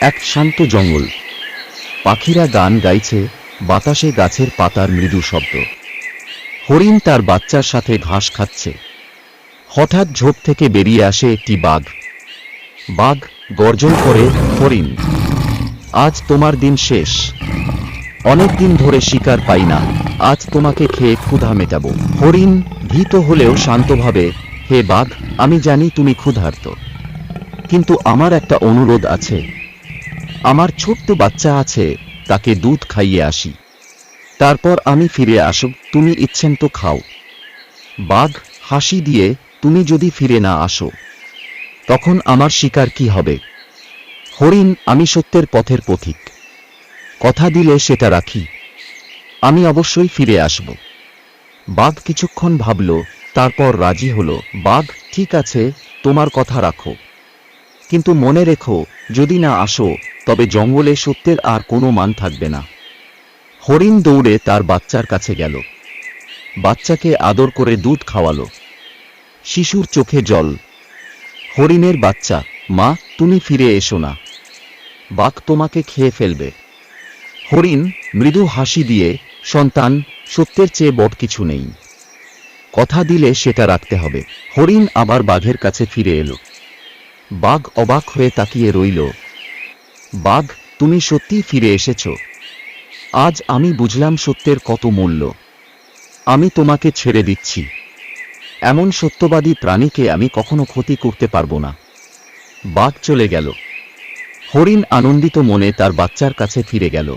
এক শান্ত জঙ্গল। পাখিরা গান গাইছে, বাতাসে গাছের পাতার মৃদু শব্দ। হরিণ তার বাচ্চার সাথে ঘাস খাচ্ছে। হঠাৎ ঝোপ থেকে বেরিয়ে আসে একটি বাঘ। বাঘ গর্জন করে, হরিণ, আজ তোমার দিন শেষ। অনেক দিন ধরে শিকার পাই না। আজ তোমাকে খেয়ে ক্ষুধা মেটাবো। হরিণ, ভীত হলেও শান্তভাবে, হে বাঘ, আমি জানি তুমি ক্ষুধার্ত। কিন্তু আমার একটা অনুরোধ আছে। আমার ছোট্ট বাচ্চা আছে, তাকে দুধ খাইয়ে আসি। তারপর আমি ফিরে আসব, তুমি ইচ্ছেন তো খাও। বাঘ হাসি দিয়ে, তুমি যদি ফিরে না আসো। তখন আমার শিকার কি হবে? হরিণ, আমি সত্যের পথের পথিক। কথা দিলে সেটা রাখি। আমি অবশ্যই ফিরে আসব। বাঘ কিছুক্ষণ ভাবল, তারপর রাজি হলো, বাঘ, ঠিক আছে, তোমার কথা রাখো। কিন্তু মনে রেখো, যদি না আসো, তবে জঙ্গলে সত্যের আর কোনো মান থাকবে না। হরিণ দৌড়ে তার বাচ্চার কাছে গেল। বাচ্চাকে আদর করে দুধ খাওয়ালো। শিশুর চোখে জল। হরিণের বাচ্চা, মা, তুমি ফিরে এসো না। বাঘ তোমাকে খেয়ে ফেলবে। হরিণ মৃদু হাসি দিয়ে, সন্তান, সত্যের চেয়ে বট কিছু নেই। কথা দিলে সেটা রাখতে হবে। হরিণ আবার বাঘের কাছে ফিরে এলো। বাঘ অবাক হয়ে তাকিয়ে রইল। বাঘ, তুমি সত্যিই ফিরে এসেছ। আজ আমি বুঝলাম সত্যের কত মূল্য। আমি তোমাকে ছেড়ে দিচ্ছি। এমন সত্যবাদী প্রাণীকে আমি কখনো ক্ষতি করতে পারব না। বাঘ চলে গেল। হরিণ আনন্দিত মনে তার বাচ্চার কাছে ফিরে গেল।